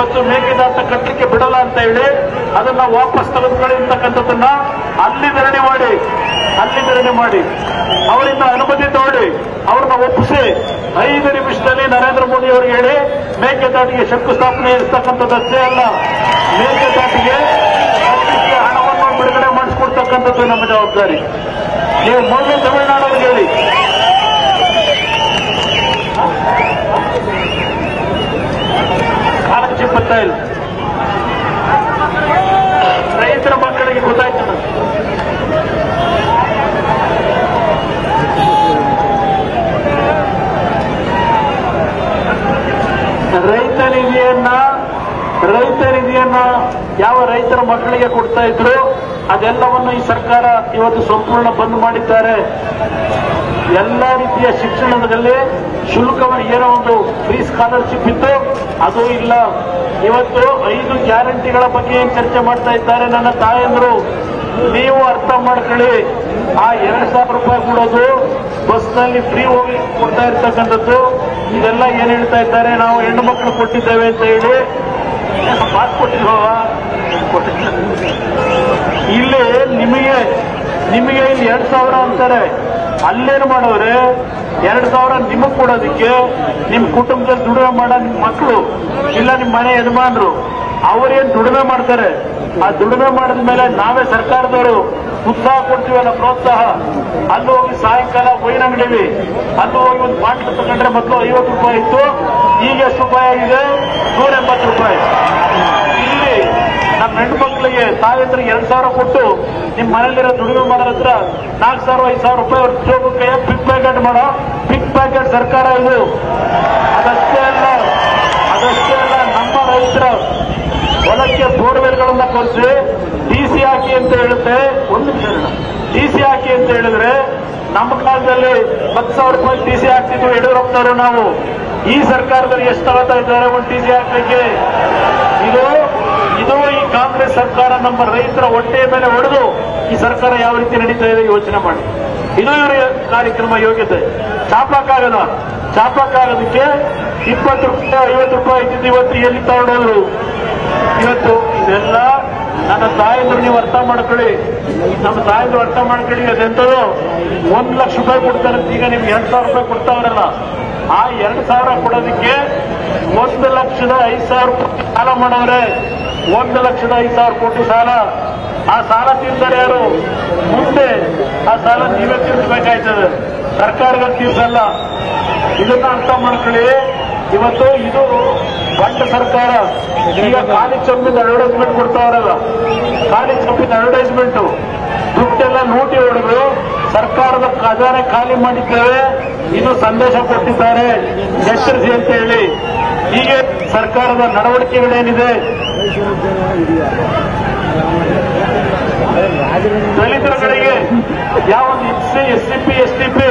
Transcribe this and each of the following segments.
ಇವತ್ತು ಮೇಕೆದಾಟ ಕಟ್ಟಲಿಕ್ಕೆ ಬಿಡಲ್ಲ ಅಂತ ಹೇಳಿ ಅದನ್ನ ವಾಪಸ್ ತೆಗೆದುಕೊಳ್ಳಿ ಅಂತಕ್ಕಂಥದ್ದನ್ನ ಅಲ್ಲಿ ಧರಣಿ ಮಾಡಿ, ಅಲ್ಲಿ ಧರಣಿ ಮಾಡಿ. ಅವರಿಂದ ಅನುಮತಿ ತಗೊಳ್ಳಿ. ಅವ್ರನ್ನ ಒಪ್ಪಿಸಿ. ಐದು ನಿಮಿಷದಲ್ಲಿ ನರೇಂದ್ರ ಮೋದಿ ಅವರಿಗೆ ಹೇಳಿ, ಮೇಕೆದಾಟಿಗೆ ಶಂಕುಸ್ಥಾಪನೆ ಇರ್ತಕ್ಕಂಥದ್ದಷ್ಟೇ ಅಲ್ಲ. ಮೇಕೆದಾಟಿಗೆ ಹಣವನ್ನು ಬಿಡುಗಡೆ ಮಾಡಿಸ್ಕೊಡ್ತಕ್ಕಂಥದ್ದು ನಮ್ಮ ಜವಾಬ್ದಾರಿ. ನೀವು ಮೊದಲು ತಮಿಳುನಾಡವ್ರಿಗೆ ಹೇಳಿ. ಕಾಳಜಿ ಬರ್ತಾ ಇಲ್ಲ. ರೈತರ ಮಕ್ಕಳಿಗೆ ಗೊತ್ತಾಯ್ತು ರೈತ ನಿಧಿಯನ್ನ ರೈತ ನಿಧಿಯನ್ನ ಯಾವ ರೈತರ ಮಕ್ಕಳಿಗೆ ಕೊಡ್ತಾ ಇದ್ರು? ಅದೆಲ್ಲವನ್ನು ಈ ಸರ್ಕಾರ ಇವತ್ತು ಸಂಪೂರ್ಣ ಬಂದ್ ಮಾಡಿದ್ದಾರೆ. ಎಲ್ಲ ರೀತಿಯ ಶಿಕ್ಷಣದಲ್ಲಿ ಶುಲ್ಕವನ್ನು ಏನೋ ಒಂದು ಫ್ರೀ ಸ್ಕಾಲರ್ಶಿಪ್ ಇತ್ತು, ಅದು ಇಲ್ಲ. ಇವತ್ತು ಐದು ಗ್ಯಾರಂಟಿಗಳ ಬಗ್ಗೆ ಚರ್ಚೆ ಮಾಡ್ತಾ ಇದ್ದಾರೆ ನನ್ನ ತಾಯಂದ್ರು. ನೀವು ಅರ್ಥ ಮಾಡ್ಕೊಳ್ಳಿ. ಆ ಎರಡ್ ಸಾವಿರ ರೂಪಾಯಿ ಕೊಡೋದು ಬಸ್ನಲ್ಲಿ ಫ್ರೀ ಹೋಗಿ ಕೊಡ್ತಾ ಇರ್ತಕ್ಕಂಥದ್ದು. ಇದೆಲ್ಲ ಏನ್ ಹೇಳ್ತಾ ಇದ್ದಾರೆ, ನಾವು ಹೆಣ್ಣು ಮಕ್ಕಳು ಕೊಟ್ಟಿದ್ದೇವೆ ಅಂತ ಹೇಳಿ. ಮಾತು ಕೊಟ್ಟಿಲ್ವ ಇಲ್ಲಿ ನಿಮಗೆ ನಿಮಗೆ ಇಲ್ಲಿ ಎರಡ್ ಸಾವಿರ ಅಂತಾರೆ. ಅಲ್ಲೇನು ಮಾಡೋರೆ? ಎರಡ್ ಸಾವಿರ ನಿಮಗ್ ಕೊಡೋದಿಕ್ಕೆ ನಿಮ್ ಕುಟುಂಬದಲ್ಲಿ ದುಡಿಮೆ ಮಾಡೋ ನಿಮ್ ಮಕ್ಕಳು ಇಲ್ಲ ನಿಮ್ ಮನೆ ಯಜಮಾನ್ರು, ಅವರೇನ್ ದುಡಿಮೆ ಮಾಡ್ತಾರೆ? ಆ ದುಡಿಮೆ ಮಾಡಿದ ಮೇಲೆ ನಾವೇ ಸರ್ಕಾರದವರು ಉತ್ಸಾಹ ಕೊಡ್ತೀವಲ್ಲ ಪ್ರೋತ್ಸಾಹ. ಅಲ್ಲಿ ಹೋಗಿ ಸಾಯಂಕಾಲ ವೈನ್ ಅಂಗಡಿವಿ ಅಲ್ಲಿ ಹೋಗಿ ಒಂದು ಬಾಟ್ಲು ತಗೊಂಡ್ರೆ ಮೊದಲು ಐವತ್ತು ರೂಪಾಯಿ ಇತ್ತು, ಈಗ ಎಷ್ಟು ರೂಪಾಯಿ ಆಗಿದೆ? ನೂರ ಎಂಬತ್ತು ರೂಪಾಯಿ. ನಮ್ಮ ಹೆಣ್ಣು ಮಕ್ಕಳಿಗೆ ಸಾವಿತ್ರಿ ಎರಡು ಸಾವಿರ ಕೊಟ್ಟು ನಿಮ್ ಮನೆಯಲ್ಲಿರೋ ದುಡಿಮೆ ಮಾಡೋರ ಹತ್ರ ನಾಲ್ಕು ಸಾವಿರ, ಐದು ಸಾವಿರ ರೂಪಾಯಿ ಅವ್ರ ಕೈ ಪಿಕ್ ಪ್ಯಾಕೆಟ್ ಮಾಡೋ ಪಿಕ್ ಪ್ಯಾಕೆಟ್ ಸರ್ಕಾರ ಇದು. ಅದಷ್ಟೇ ಅಲ್ಲ ಅದಷ್ಟೇ ಅಲ್ಲ, ನಮ್ಮ ರೈತರ ಹೊಲಕ್ಕೆ ಬೋರ್ವೆಲ್ಗಳನ್ನ ಕೊರಿಸಿ ಡಿ ಸಿ ಹಾಕಿ ಅಂತ ಹೇಳುತ್ತೆ. ಒಂದು ಡಿ ಸಿ ಹಾಕಿ ಅಂತ ಹೇಳಿದ್ರೆ ನಮ್ಮ ಕಾಲದಲ್ಲಿ ಹತ್ತು ಸಾವಿರ ರೂಪಾಯಿ ಟಿ ಸಿ ಹಾಕ್ತಿದ್ವು, ಯಡಿಯೂರಪ್ಪನವರು ನಾವು. ಈ ಸರ್ಕಾರದಲ್ಲಿ ಎಷ್ಟು ತಗೋತಾ ಇದ್ದಾರೆ ಒಂದು ಟಿ ಸಿ ಹಾಕ್ಲಿಕ್ಕೆ? ಇದು ಇದು ಈ ಕಾಂಗ್ರೆಸ್ ಸರ್ಕಾರ ನಮ್ಮ ರೈತರ ಹೊಟ್ಟೆಯ ಮೇಲೆ ಹೊಡೆದು ಈ ಸರ್ಕಾರ ಯಾವ ರೀತಿ ನಡೀತಾ ಇದೆ ಯೋಚನೆ ಮಾಡಿ. ಇದು ಇವರ ಕಾರ್ಯಕ್ರಮ ಯೋಗ್ಯತೆ? ಚಾಪಕ್ಕಾಗದ ಚಾಪಕ್ಕಾಗದಕ್ಕೆ ಇಪ್ಪತ್ತು ರೂಪಾಯಿ, ಐವತ್ತು ರೂಪಾಯಿ ಇದ್ದಿದ್ದು ಇವತ್ತು ಎಲ್ಲಿ ತಗೊಂಡೋದ್ರು? ಇವತ್ತು ಇದೆಲ್ಲ ನನ್ನ ತಾಯಂದ್ರು ನೀವು ಅರ್ಥ ಮಾಡ್ಕೊಳ್ಳಿ. ನಮ್ಮ ತಾಯಂದ್ರು ಅರ್ಥ ಮಾಡ್ಕೊಳ್ಳಿ ಅದೆಂತದು ಒಂದು ಲಕ್ಷ ರೂಪಾಯಿ ಕೊಡ್ತಾರೆ ಈಗ ನಿಮ್ಗೆ ಎರಡ್ ಸಾವಿರ ರೂಪಾಯಿ ಕೊಡ್ತಾವ್ರಲ್ಲ. ಆ ಎರಡ್ ಸಾವಿರ ಕೊಡೋದಕ್ಕೆ ಒಂದು ಲಕ್ಷದ ಐದು ಸಾವಿರ ರೂಪಾಯಿ ಸಾಲ ಮಾಡವ್ರೆ ಒಂದು ಲಕ್ಷದ ಐದು ಸಾವಿರ ಕೋಟಿ ಸಾಲ. ಆ ಸಾಲ ತೀರ್ತಾರೆ ಯಾರು? ಮುಂದೆ ಆ ಸಾಲ ನೀವೇ ತೀರಿಸಬೇಕಾಯ್ತದೆ. ಸರ್ಕಾರದ ತೀರ್ಸಲ್ಲ. ಇದನ್ನ ಅರ್ಥ ಮಾಡ್ಕೊಳ್ಳಿ. ಇವತ್ತು ಇದು ಬಂಡ ಸರ್ಕಾರ. ಈಗ ಖಾಲಿ ಚಂಬಿದ ಅಡ್ವರ್ಟೈಸ್ಮೆಂಟ್ ಕೊಡ್ತಾವ್ರಲ್ಲ. ಖಾಲಿ ಚಂಬಿದ ಅಡ್ವರ್ಟೈಸ್ಮೆಂಟ್ ದುಡ್ಡೆಲ್ಲ ನೋಟಿ ಹೊಡೆದು ಸರ್ಕಾರದ ಖಜಾನೆ ಖಾಲಿ ಮಾಡಿದ್ದೇವೆ. ಇದು ಸಂದೇಶ ಕೊಟ್ಟಿದ್ದಾರೆ. ಎಚ್ಚರಿಸಿ ಅಂತ ಹೇಳಿ. ಹೀಗೆ ಸರ್ಕಾರದ ನಡವಳಿಕೆಗಳೇನಿದೆ? ದಲಿತರುಗಳಿಗೆ ಯಾವ ಒಂದು S C P, S T P,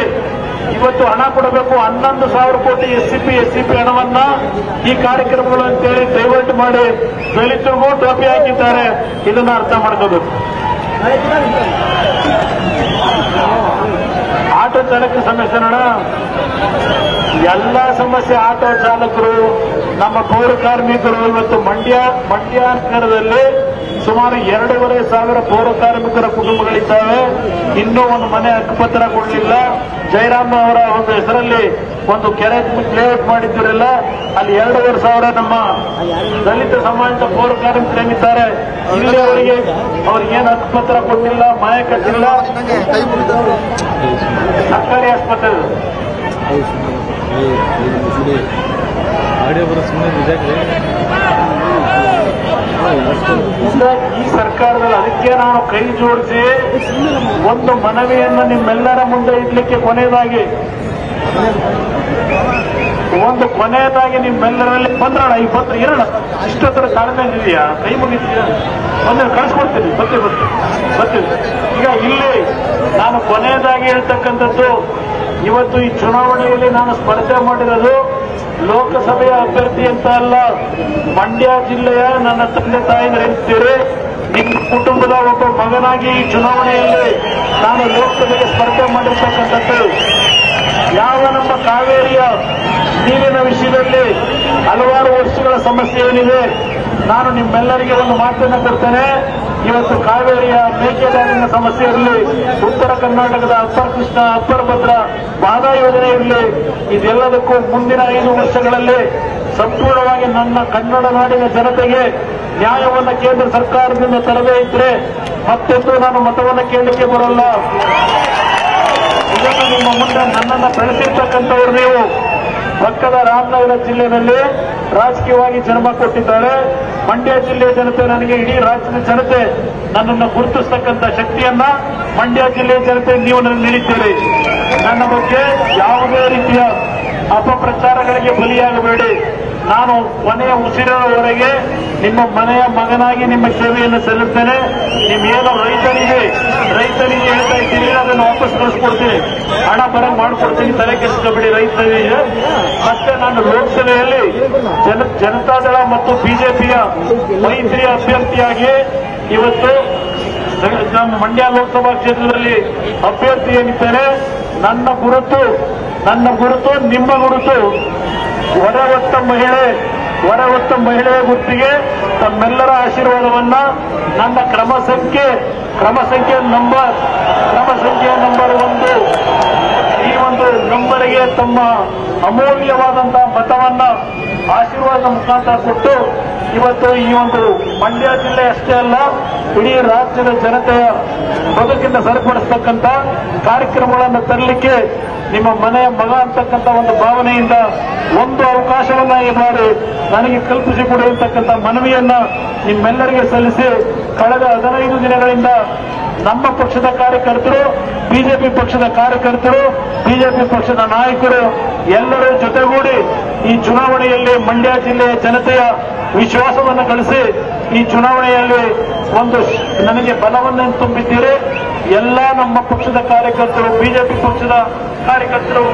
ಇವತ್ತು ಹಣ ಕೊಡಬೇಕು ಹನ್ನೊಂದು ಸಾವಿರ ಕೋಟಿ S C P, S C P ಹಣವನ್ನ ಈ ಕಾರ್ಯಕ್ರಮಗಳು ಅಂತೇಳಿ ಡೈವರ್ಟ್ ಮಾಡಿ ದಲಿತರಿಗೂ ಟೋಪಿ ಹಾಕಿದ್ದಾರೆ. ಇದನ್ನ ಅರ್ಥ ಮಾಡ್ಕೋಬೇಕು. ಆಟೋ ಚಾಲಕ ಸಮಸ್ಯೆ ನೋಡ. ಎಲ್ಲ ಸಮಸ್ಯೆ ಆಟೋ ಚಾಲಕರು ನಮ್ಮ ಪೌರ ಕಾರ್ಮಿಕರು ಇವತ್ತು ಮಂಡ್ಯ ಮಂಡ್ಯ ನಗರದಲ್ಲಿ ಸುಮಾರು ಎರಡೂವರೆ ಸಾವಿರ ಪೌರ ಕಾರ್ಮಿಕರ ಕುಟುಂಬಗಳಿದ್ದಾವೆ. ಇನ್ನೂ ಒಂದು ಮನೆ ಹಕ್ಕುಪತ್ರ ಕೊಡಲಿಲ್ಲ ಜಯರಾಮ್ ಅವರ ಒಂದು ಹೆಸರಲ್ಲಿ ಒಂದು ಕೆರೆ ಲೇಔಟ್ ಮಾಡಿದ್ದಿರಲ್ಲ, ಅಲ್ಲಿ ಎರಡೂವರೆ ಸಾವಿರ ನಮ್ಮ ದಲಿತ ಸಮಾಜದ ಪೌರ ಕಾರ್ಮಿಕರೇನಿದ್ದಾರೆ ಇಲ್ಲಿ ಅವರಿಗೆ ಅವ್ರಿಗೇನು ಹಕ್ಕುಪತ್ರ ಕೊಟ್ಟಿಲ್ಲ ಮನೆ ಕಟ್ಟಿಲ್ಲ. ಸರ್ಕಾರಿ ಆಸ್ಪತ್ರೆ. ಆಡಿಯೋ ಸುಮ್ಮನೆ ನಿಜಕ್ಕೆ ಈ ಸರ್ಕಾರದಲ್ಲಿ ಅದಕ್ಕೆ ನಾನು ಕೈ ಜೋಡಿಸಿ ಒಂದು ಮನವಿಯನ್ನು ನಿಮ್ಮೆಲ್ಲರ ಮುಂದೆ ಇಡ್ಲಿಕ್ಕೆ ಕೊನೆಯದಾಗಿ. ಒಂದು ಕೊನೆಯದಾಗಿ ನಿಮ್ಮೆಲ್ಲರಲ್ಲಿ ಬಂದ್ರಣ ಈ ಪತ್ರ ಇರೋಣ ಇಷ್ಟೊತ್ತರ ತಾಳ್ಮೆ ಇದೆಯಾ ಕೈ ಮುಗಿದೀಯಾ ಬಂದ್ರೆ ಕಳಿಸ್ಕೊಡ್ತೀನಿ ಬರ್ತೀವಿ ಬರ್ತೀವಿ ಬರ್ತೀವಿ ಈಗ ಇಲ್ಲಿ ನಾನು ಕೊನೆಯದಾಗಿ ಹೇಳ್ತಕ್ಕಂಥದ್ದು, ಇವತ್ತು ಈ ಚುನಾವಣೆಯಲ್ಲಿ ನಾನು ಸ್ಪರ್ಧೆ ಮಾಡಿರೋದು ಲೋಕಸಭೆಯ ಅಭ್ಯರ್ಥಿ ಅಂತ ಅಲ್ಲ, ಮಂಡ್ಯ ಜಿಲ್ಲೆಯ ನನ್ನ ತಂದೆ ತಾಯಿ ಹೇಳ್ತೀರಿ ನಿಮ್ಮ ಕುಟುಂಬದ ಒಬ್ಬ ಮಗನಾಗಿ ಈ ಚುನಾವಣೆಯಲ್ಲಿ ನಾನು ಲೋಕಸಭೆಗೆ ಸ್ಪರ್ಧೆ ಮಾಡಿರ್ತಕ್ಕಂಥದ್ದು. ಯಾವ ನಮ್ಮ ಕಾವೇರಿಯ ನೀರಿನ ವಿಷಯದಲ್ಲಿ ಹಲವಾರು ವರ್ಷಗಳ ಸಮಸ್ಯೆ ಏನಿದೆ ನಾನು ನಿಮ್ಮೆಲ್ಲರಿಗೆ ಒಂದು ಮಾತನ್ನು ಕೊಡ್ತೇನೆ. ಇವತ್ತು ಕಾವೇರಿಯ ಮೇಕೆದಾರಿನ ಸಮಸ್ಯೆ ಇರಲಿ ಉತ್ತರ ಕರ್ನಾಟಕದ ಅಪ್ಪರ್ ಕೃಷ್ಣ ಅಪ್ಪರ್ ಭದ್ರ ಬಾಧಾ ಯೋಜನೆ ಇರಲಿ. ಇದೆಲ್ಲದಕ್ಕೂ ಮುಂದಿನ ಐದು ವರ್ಷಗಳಲ್ಲಿ ಸಂಪೂರ್ಣವಾಗಿ ನನ್ನ ಕನ್ನಡ ನಾಡಿನ ಜನತೆಗೆ ನ್ಯಾಯವನ್ನು ಕೇಂದ್ರ ಸರ್ಕಾರದಿಂದ ತರದೇ ಇದ್ರೆ ಮತ್ತೆಂದು ನಾನು ಮತವನ್ನು ಕೇಳಲಿಕ್ಕೆ ಬರಲ್ಲ. ಇದನ್ನು ನಿಮ್ಮ ಮುಂದೆ ನನ್ನನ್ನು ಬೆಳೆಸಿರ್ತಕ್ಕಂಥವ್ರು ನೀವು. ಪಕ್ಕದ ರಾಮನಗರ ಜಿಲ್ಲೆಯಲ್ಲಿ ರಾಜಕೀಯವಾಗಿ ಜನ್ಮ ಕೊಟ್ಟಿದ್ದಾರೆ. ಮಂಡ್ಯ ಜಿಲ್ಲೆಯ ಜನತೆ ನನಗೆ ಇಡೀ ರಾಜ್ಯದ ಜನತೆ ನನ್ನನ್ನು ಗುರುತಿಸ್ತಕ್ಕಂಥ ಶಕ್ತಿಯನ್ನ ಮಂಡ್ಯ ಜಿಲ್ಲೆಯ ಜನತೆ ನೀವು ನನಗೆ ನೀಡಿದ್ದೀರಿ. ನನ್ನ ಬಗ್ಗೆ ಯಾವುದೇ ರೀತಿಯ ಅಪಪ್ರಚಾರಗಳಿಗೆ ಬಲಿಯಾಗಬೇಡಿ. ನಾನು ಕೊನೆಯ ಉಸಿರವರೆಗೆ ನಿಮ್ಮ ಮನೆಯ ಮಗನಾಗಿ ನಿಮ್ಮ ಸೇವೆಯನ್ನು ಸಲ್ಲಿಸ್ತೇನೆ. ನಿಮ್ಮೇನು ರೈತನಿಗೆ ರೈತನಿಗೆ ಹೇಳ್ತಾ ಇದ್ದೀವಿ ಅದನ್ನು ವಾಪಸ್ ಕಳಿಸ್ಕೊಡ್ತೀನಿ. ಹಣ ಬರ ಮಾಡ್ಕೊಡ್ತೀನಿ, ತಲೆ ಕೆಡಿಸ್ಕೊಬೇಡಿ ರೈತರಿಗೆ. ಮತ್ತೆ ನಾನು ಲೋಕಸಭೆಯಲ್ಲಿ ಜನ ಜನತಾದಳ ಮತ್ತು ಬಿಜೆಪಿಯ ಮೈತ್ರಿ ಅಭ್ಯರ್ಥಿಯಾಗಿ ಇವತ್ತು ನಮ್ಮ ಮಂಡ್ಯ ಲೋಕಸಭಾ ಕ್ಷೇತ್ರದಲ್ಲಿ ಅಭ್ಯರ್ಥಿ ಏನಿದ್ದೇನೆ ನನ್ನ ಗುರುತು ನನ್ನ ಗುರುತು, ನಿಮ್ಮ ಗುರುತು. ಹೊರ ಹೊತ್ತ ಮಹಿಳೆ ಹೊರ ಹೊತ್ತ ಮಹಿಳೆಯ ಗುತ್ತಿಗೆ, ತಮ್ಮೆಲ್ಲರ ಆಶೀರ್ವಾದವನ್ನ ನನ್ನ ಕ್ರಮ ಸಂಖ್ಯೆ ಕ್ರಮ ಸಂಖ್ಯೆ ನಂಬರ್ ಕ್ರಮ ಸಂಖ್ಯೆ ನಂಬರ್ ಒಂದು. ಈ ಒಂದು ನಂಬರಿಗೆ ತಮ್ಮ ಅಮೂಲ್ಯವಾದಂತಹ ಮತವನ್ನ ಆಶೀರ್ವಾದ ಮುಖಾಂತರ ಕೊಟ್ಟು ಇವತ್ತು ಈ ಒಂದು ಮಂಡ್ಯ ಜಿಲ್ಲೆ ಅಷ್ಟೇ ಅಲ್ಲ, ಇಡೀ ರಾಜ್ಯದ ಜನತೆಯ ಬದುಕಿಂದ ಸರಿಪಡಿಸ್ತಕ್ಕಂಥ ಕಾರ್ಯಕ್ರಮಗಳನ್ನು ತರಲಿಕ್ಕೆ ನಿಮ್ಮ ಮನೆಯ ಮಗ ಅಂತಕ್ಕಂಥ ಒಂದು ಭಾವನೆಯಿಂದ ಒಂದು ಅವಕಾಶವನ್ನ ಈ ಬಾರಿ ನನಗೆ ಕಲ್ಪಿಸಿ ಅಂತಕ್ಕಂಥ ಮನವಿಯನ್ನ ನಿಮ್ಮೆಲ್ಲರಿಗೆ ಸಲ್ಲಿಸಿ ಕಳೆದ ಹದಿನೈದು ದಿನಗಳಿಂದ ನಮ್ಮ ಪಕ್ಷದ ಕಾರ್ಯಕರ್ತರು, ಬಿಜೆಪಿ ಪಕ್ಷದ ಕಾರ್ಯಕರ್ತರು, ಬಿಜೆಪಿ ಪಕ್ಷದ ನಾಯಕರು ಎಲ್ಲರೂ ಜೊತೆಗೂಡಿ ಈ ಚುನಾವಣೆಯಲ್ಲಿ ಮಂಡ್ಯ ಜಿಲ್ಲೆಯ ಜನತೆಯ ವಿಶ್ವಾಸವನ್ನು ಗಳಿಸಿ ಈ ಚುನಾವಣೆಯಲ್ಲಿ ಒಂದು ನನಗೆ ಬಲವನ್ನು ತುಂಬಿದ್ದೀರಿ. ಎಲ್ಲ ನಮ್ಮ ಪಕ್ಷದ ಕಾರ್ಯಕರ್ತರು, ಬಿಜೆಪಿ ಪಕ್ಷದ ಕಾರ್ಯಕರ್ತರು,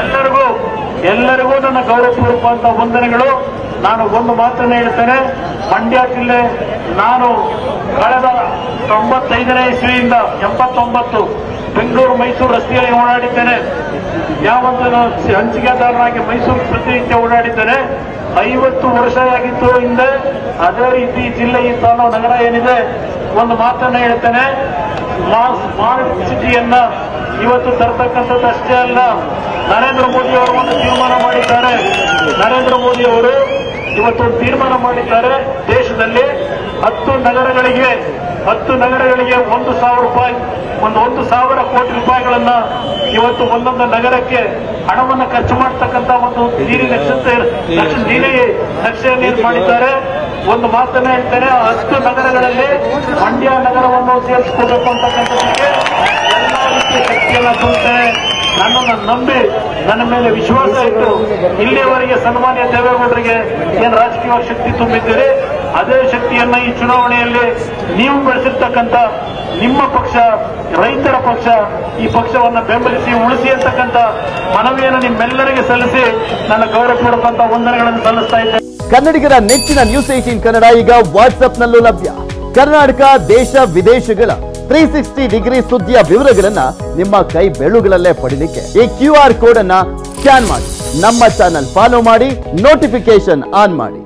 ಎಲ್ಲರಿಗೂ ಎಲ್ಲರಿಗೂ ನನ್ನ ಗೌರವಪೂರ್ವಕವಾದ ವಂದನೆಗಳು. ನಾನು ಒಂದು ಮಾತನ್ನು ಹೇಳ್ತೇನೆ. ಮಂಡ್ಯ ಜಿಲ್ಲೆ ನಾನು ಕಳೆದ ತೊಂಬತ್ತೈದನೇ ಇಸ್ವಿಯಿಂದ ಎಂಬತ್ತೊಂಬತ್ತು ಬೆಂಗಳೂರು ಮೈಸೂರು ರಸ್ತೆಯಲ್ಲಿ ಓಡಾಡಿದ್ದೇನೆ. ನಾನು ಹಂಚಿಕೆದಾರನಾಗಿ ಮೈಸೂರು ಪ್ರತಿನಿತ್ಯ ಓಡಾಡಿದ್ದೇನೆ. ಐವತ್ತು ವರ್ಷ ಆಗಿತ್ತು ಹಿಂದೆ. ಅದೇ ರೀತಿ ಜಿಲ್ಲೆ ಈ ತಾಲೂಕು ನಗರ ಏನಿದೆ, ಒಂದು ಮಾತನ್ನ ಹೇಳ್ತೇನೆ. ಸ್ಮಾರ್ಟ್ ಸಿಟಿಯನ್ನ ಇವತ್ತು ತರ್ತಕ್ಕಂಥದ್ದು ಅಷ್ಟೇ ಅಲ್ಲ, ನರೇಂದ್ರ ಮೋದಿ ಅವರು ಒಂದು ತೀರ್ಮಾನ ಮಾಡಿದ್ದಾರೆ. ನರೇಂದ್ರ ಮೋದಿ ಅವರು ಇವತ್ತು ತೀರ್ಮಾನ ಮಾಡಿದ್ದಾರೆ ದೇಶದಲ್ಲಿ. ಹತ್ತು ನಗರಗಳಿಗೆ ಹತ್ತು ನಗರಗಳಿಗೆ ಒಂದು ಸಾವಿರ ರೂಪಾಯಿ, ಒಂದು ಒಂದು ಸಾವಿರ ಕೋಟಿ ರೂಪಾಯಿಗಳನ್ನ ಇವತ್ತು ಒಂದೊಂದು ನಗರಕ್ಕೆ ಹಣವನ್ನು ಖರ್ಚು ಮಾಡತಕ್ಕಂತ ಒಂದು ನೀರಿನ ನೀರಿ ನಕ್ಷೆ ನೀರು ಮಾಡಿದ್ದಾರೆ? ಒಂದು ಮಾತನ್ನ ಹೇಳ್ತೇನೆ ಆ ಹತ್ತು ನಗರಗಳಲ್ಲಿ ಮಂಡ್ಯ ನಗರವನ್ನು ಸೇರಿಸಿಕೊಳ್ಬೇಕು ಅಂತಕ್ಕಂಥದ್ದಕ್ಕೆ ಎಲ್ಲ ರೀತಿಯ ಶಕ್ತಿಯನ್ನ ನನ್ನನ್ನು ನಂಬಿ ನನ್ನ ಮೇಲೆ ವಿಶ್ವಾಸ ಇಟ್ಟು ಇಲ್ಲಿಯವರೆಗೆ ಸನ್ಮಾನ್ಯ ದೇವೇಗೌಡರಿಗೆ ಏನು ರಾಜಕೀಯ ಶಕ್ತಿ ತುಂಬಿದ್ದೀರಿ? ಅದೇ ಶಕ್ತಿಯನ್ನ ಈ ಚುನಾವಣೆಯಲ್ಲಿ ನೀವು ಬೆಳೆಸಿರ್ತಕ್ಕಂಥ ನಿಮ್ಮ ಪಕ್ಷ, ರೈತರ ಪಕ್ಷ, ಈ ಪಕ್ಷವನ್ನು ಬೆಂಬಲಿಸಿ, ಉಳಿಸಿ ಅಂತಕ್ಕಂಥ ಮನವಿಯನ್ನು ನಿಮ್ಮೆಲ್ಲರಿಗೆ ಸಲ್ಲಿಸಿ ನನ್ನ ಗೌರವಪೂರ್ವಕಂತ ವಂದನೆಗಳನ್ನು ಸಲ್ಲಿಸ್ತಾ ಇದ್ದೇನೆ. ಕನ್ನಡಿಗರ ನೆಚ್ಚಿನ ನ್ಯೂಸ್ ಏಟೀನ್ ಕನ್ನಡ ಈಗ ವಾಟ್ಸ್ಆಪ್ನಲ್ಲೂ ಲಭ್ಯ. ಕರ್ನಾಟಕ, ದೇಶ, ವಿದೇಶಗಳ ತ್ರೀ ಸಿಕ್ಸ್ಟಿ ಡಿಗ್ರಿ ಸುದ್ದಿಯ ವಿವರಗಳನ್ನ ನಿಮ್ಮ ಕೈ ಬೆಳುಗಳಲ್ಲೇ ಪಡೀಲಿಕ್ಕೆ ಈ ಕ್ಯೂ ಆರ್ ಕೋಡ್ ಅನ್ನ ಸ್ಕ್ಯಾನ್ ಮಾಡಿ. ನಮ್ಮ ಚಾನಲ್ ಫಾಲೋ ಮಾಡಿ ನೋಟಿಫಿಕೇಶನ್ ಆನ್ ಮಾಡಿ.